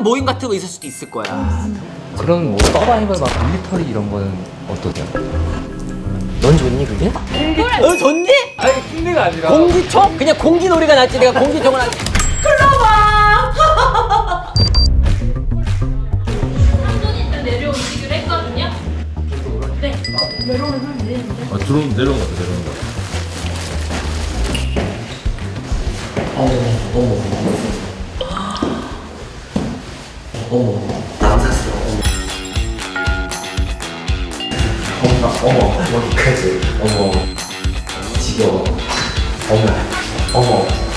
경쟁력 모임 같은 거 있을 수도 있을 거야. 그런 뭐 서바이벌 막 밀리터리 이런 거는 어떠세요? 넌 좋니 그게? 어 좋니? 아니 흉내가 아니라 공기총? 그냥 공기놀이가 낫지 내가 공기총을 안 일단 내려오시기로 했거든요. 네. 아, 들어오면 내려온 것 같아, 내려온 것 같아. 남사스러워. 어머 어머 여기까지? 어머. 지겨워. 어머 어머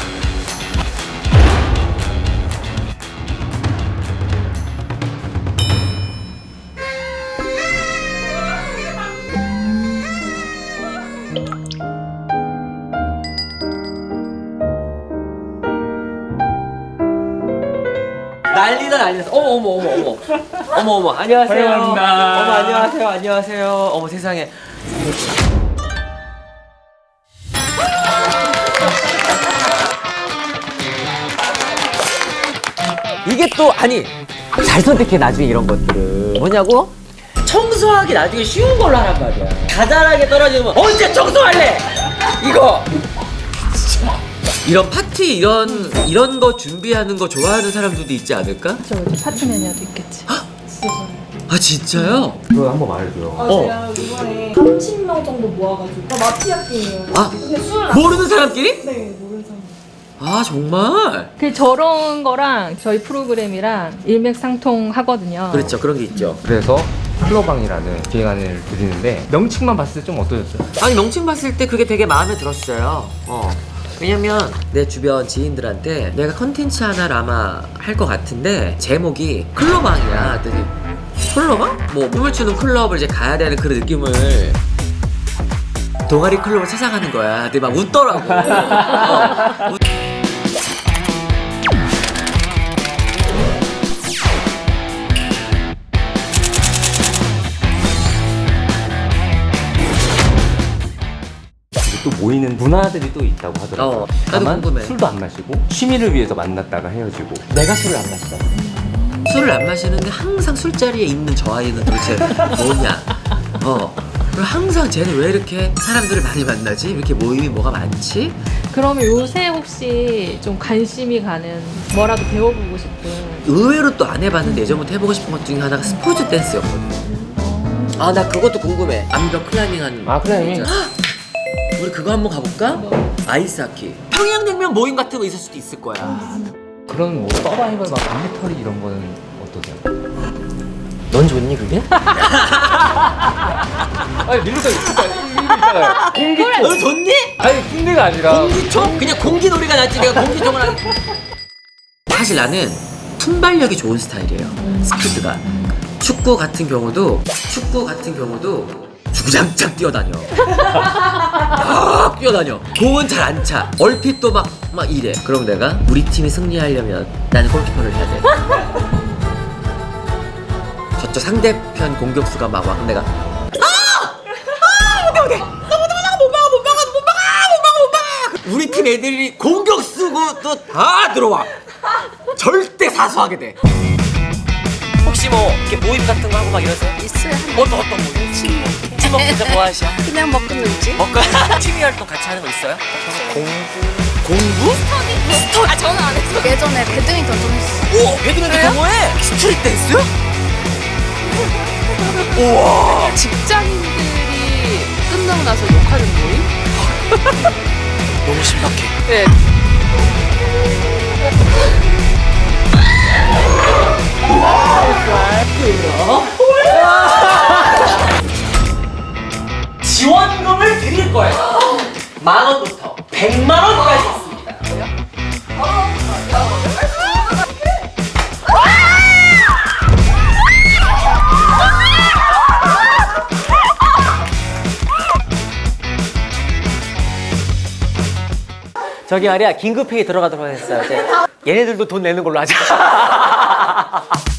난리다 난리다. 어머 어머 어머 어머 어머 어머 안녕하세요. 환영합니다. 어머 안녕하세요 안녕하세요. 어머 세상에. 이게 또 아니 잘 선택해 나중에 이런 것들은 뭐냐고? 청소하기 나중에 쉬운 걸로 하란 말이야. 자잘하게 떨어지면 언제 청소할래? 이거. 이런 파티 이런 이런 거 준비하는 거 좋아하는 사람들도 있지 않을까? 저 파트 매니아도 있겠지. 아 진짜요? 그거 한번 말해줘요 아, 어. 제가 이번에 30명 정도 모아가지고 다 마피아 게임이에요. 아. 근데 술을 안 모르는 사람끼리? 네, 모르는 사람. 아 정말? 그 저런 거랑 저희 프로그램이랑 일맥상통하거든요. 그렇죠 그런 게 있죠. 그래서 클로방이라는 기획안을 드리는데 명칭만 봤을 때 좀 어떠셨어요? 아니 명칭 봤을 때 그게 되게 마음에 들었어요. 어. 왜냐면 내 주변 지인들한테 내가 컨텐츠 하나를 아마 할 것 같은데 제목이 클로방이야. 그랬더니 클로방? 뭐 춤을 추는 클럽을 이제 가야 되는 그런 느낌을 동아리 클럽을 찾아가는 거야. 근데 막 웃더라고. 어. 또 모이는 문화들이 또 있다고 하더라고요 어, 나도 다만 궁금해. 술도 안 마시고 취미를 위해서 만났다가 헤어지고 내가 술을 안 마시잖아. 술을 안 마시는데 항상 술자리에 있는 저 아이는 도대체 뭐냐? 어. 그리고 항상 쟤는 왜 이렇게 사람들을 많이 만나지? 이렇게 모임이 뭐가 많지? 그러면 요새 혹시 좀 관심이 가는 뭐라도 배워보고 싶은 의외로 또 안 해봤는데 예전부터 해보고 싶은 것 중에 하나가 스포츠 댄스였거든. 아, 나 그것도 궁금해. 암벽 클라이밍 하는. 아 클라이밍? 우리 그거 한번 가볼까? 아이스하키. 평양냉면 모임 같은 거 있을 수도 있을 거야. 그런 뭐 서바이벌 막 밀리터리 이런 거는 어떠세요? 넌 좋니, 그게? 아니 이거 있잖아요 공기총 너 좋니? 아니 흉내가 아니라 공기총? 그냥 공기놀이가 낫지 내가 공기총을 안 사실 나는 순발력이 좋은 스타일이에요 스피드가 축구 같은 경우도 축구 같은 경우도 주구장창 뛰어다녀. 막 뛰어다녀. 공은 잘 안 차. 얼핏 또 막 막 이래. 그럼 내가 우리 팀이 승리하려면 나는 골키퍼를 해야 돼. 저쪽 상대편 공격수가 막 와. 그럼 내가 우리 팀 애들이 공격수고 또 다 들어와. 절대 사수하게 돼. 혹시 뭐 이렇게 모임 같은 거 하고 막 이러세요? 있어요. 어떤 어떤 모임? 친구. 팀워크 진짜 뭐 하시야? 그냥 먹고 놀지. 뭔가 취미 활동 같이 하는 거 있어요? 공부. 공부? 스토. 아 저는 안 했어. 예전에 배드민턴 좀 했어. 오, 배드민턴 동호회? 스트릿 댄스? 우와. 직장인들이 끝나고 나서 욕하는 모임? 너무 신박해. 네. 만 원부터 백만 원까지 있습니다. 저기 말이야 긴급회의 들어가도록. 이제 얘네들도 돈 내는 걸로 하자.